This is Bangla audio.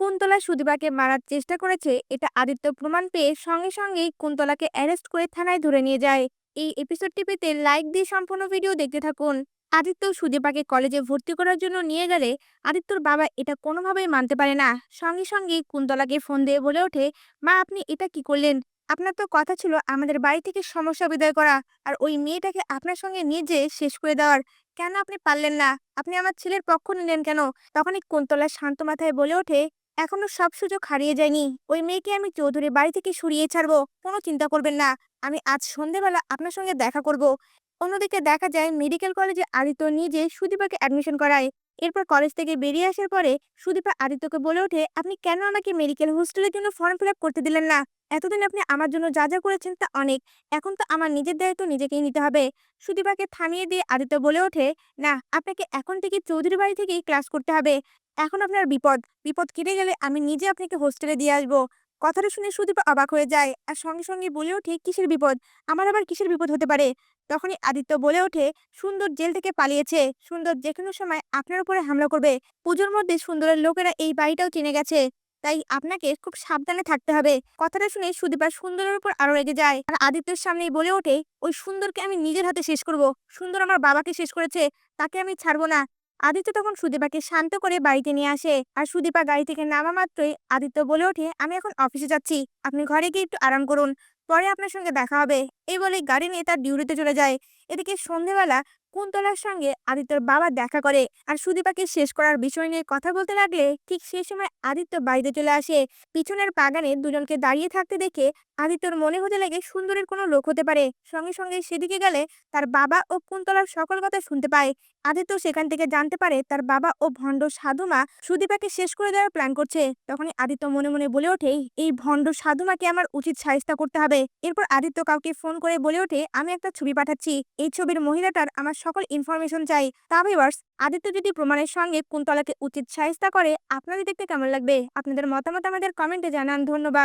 কুন্তলা সুদীপাকে মারার চেষ্টা করেছে, এটা আদিত্য প্রমাণ পেয়ে সঙ্গে সঙ্গেই কুন্তলাকে অ্যারেস্ট করে থানায় ধরে নিয়ে যায়। এই এপিসোডটি পেতে লাইক দিয়ে সম্পূর্ণ ভিডিও দেখতে থাকুন। আদিত্য সুদীপাকে কলেজে ভর্তি করার জন্য নিয়ে গেলে আদিত্যর বাবা এটা কোনোভাবেই মানতে পারে না। সঙ্গে সঙ্গে কুন্তলাকে ফোন দিয়ে বলে ওঠে, মা, আপনি এটা কি করলেন? আপনার তো কথা ছিল আমাদের বাড়ি থেকে সমস্যা বিদায় করা, আর ওই মেয়েটাকে আপনার সঙ্গে নিয়ে যেয়ে শেষ করে দেওয়ার। কেন আপনি পারলেন না? আপনি আমার ছেলের পক্ষ নিলেন কেন? তখনই কুন্তলা শান্ত মাথায় বলে ওঠে এখনও সব সুযোগ হারিয়ে যায়নি। ওই মেয়েকে আমি চৌধুরী বাড়ি থেকে সরিয়ে ছাড়বো, কোনো চিন্তা করবেন না। আমি আজ সন্ধেবেলা আপনার সঙ্গে দেখা করব। অন্যদিকে দেখা যায়, মেডিকেল কলেজে আদিত্য নিজে সুদীপাকে অ্যাডমিশন করায়। এরপর কলেজ থেকে বেরিয়ে আসার পরে সুদীপা আদিত্যকে বলে ওঠে, আপনি কেন আমাকে মেডিকেল হোস্টেলের জন্য ফর্ম ফিল করতে দিলেন না? এতদিন আপনি আমার জন্য যা যা করেছেন তা অনেক। এখন তো আমার নিজের দায়িত্ব নিজেকেই নিতে হবে। সুদীপাকে থামিয়ে দিয়ে আদিত্য বলে ওঠে, না, আপনাকে এখন থেকে চৌধুরী বাড়ি থেকেই ক্লাস করতে হবে। এখন আপনার বিপদ। বিপদ কেটে গেলে আমি নিজে আপনাকে হোস্টেলে দিয়ে আসব। কথাটা শুনে সুদীপা অবাক হয়ে যায়। আর সঙ্গে সঙ্গে বলে ওঠে, কিসের বিপদ? আমার আবার কিসের বিপদ হতে পারে? তখনই আদিত্য বলে ওঠে, সুন্দর জেল থেকে পালিয়েছে। সুন্দর যে কোনো সময় আপনার উপরে হামলা করবে। পুজোর মধ্যে সুন্দরের লোকেরা এই বাড়িটাও চিনে গেছে। তাই আপনাকে খুব সাবধানে থাকতে হবে। কথাটা শুনে সুদীপা সুন্দরের উপর আরও রেগে যায়। আর আদিত্যের সামনেই বলে ওঠে, ওই সুন্দরকে আমি নিজের হাতে শেষ করব। সুন্দর আমার বাবাকে শেষ করেছে। তাকে আমি ছাড়বো না। আদিত্য তখন সুদীপাকে শান্ত করে বাড়িতে নিয়ে আসে। আর সুদীপা গাড়ি থেকে নামা মাত্রই আদিত্য বলে ওঠে, আমি এখন অফিসে যাচ্ছি। আপনি ঘরে গিয়ে একটু আরাম করুন। পরে আপনার সঙ্গে দেখা হবে। এই বলে গাড়ি নিয়ে তার ডিউটিতে চলে যায়। এদিকে সন্ধেবেলা কুন্তলার সঙ্গে আদিত্যর বাবা দেখা করে। আর সুদীপাকে শেষ করার বিষয় নিয়ে কথা বলতে লাগলে ঠিক সেই সময় আদিত্য বাড়িতে চলে আসে। পিছনের বাগানে দুজনকে দাঁড়িয়ে থাকতে দেখে আদিত্যর মনে হতে লাগে সুন্দরের কোনো লোক হতে পারে। সঙ্গে সঙ্গে সেদিকে গেলে তার বাবা ও কুন্তলার সকল কথা শুনতে পায়। আদিত্য সেখান থেকে জানতে পারে তার বাবা ও ভণ্ড সাধুমা সুদীপাকে শেষ করে দেওয়ার প্ল্যান করছে। তখনই আদিত্য মনে মনে বলে ওঠে, এই ভণ্ড সাধুমাকে আমার উচিত সাহিস্তা করতে হবে। এরপর আদিত্য কাউকে ফোন করে বলে ওঠে, আমি একটা ছবি পাঠাচ্ছি। এই ছবির মহিলাটার আমার সকল ইনফরমেশন চাই। তা ভিভার্স আদিত্য যদি প্রমাণের সঙ্গে কুন্তলাকে উচিত সাহিস্তা করে, আপনাদের দেখতে কেমন লাগবে? আপনাদের মতামত আমাদের কমেন্টে জানান। ধন্যবাদ।